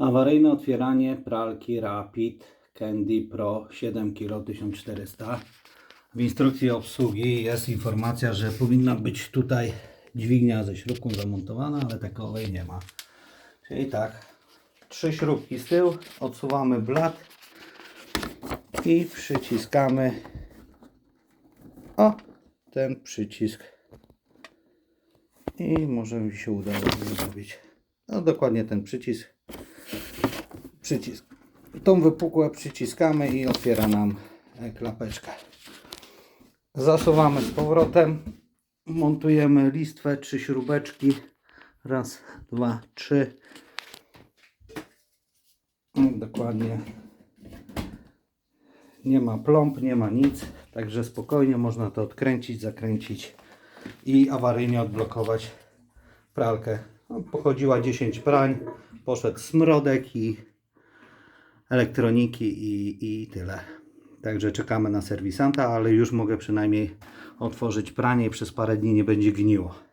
Awaryjne otwieranie pralki Rapid Candy Pro 7 kg 1400. W instrukcji obsługi jest informacja, że powinna być tutaj dźwignia ze śrubką zamontowana, ale takowej nie ma. Czyli tak, trzy śrubki z tyłu, odsuwamy blat i przyciskamy o ten przycisk i może mi się udało zrobić. No dokładnie ten przycisk. Przycisk. Tą wypukłe przyciskamy i otwiera nam e, klapeczkę. Zasuwamy z powrotem. Montujemy listwę, trzy śrubeczki. Raz, dwa, trzy. No, Dokładnie. Nie ma plomb, nie ma nic. Także spokojnie można to odkręcić, zakręcić i awaryjnie odblokować pralkę. No, pochodziła 10 prań, poszedł smrodek i elektroniki i, i tyle. Także czekamy na serwisanta, ale już mogę przynajmniej otworzyć pranie i przez parę dni nie będzie gniło.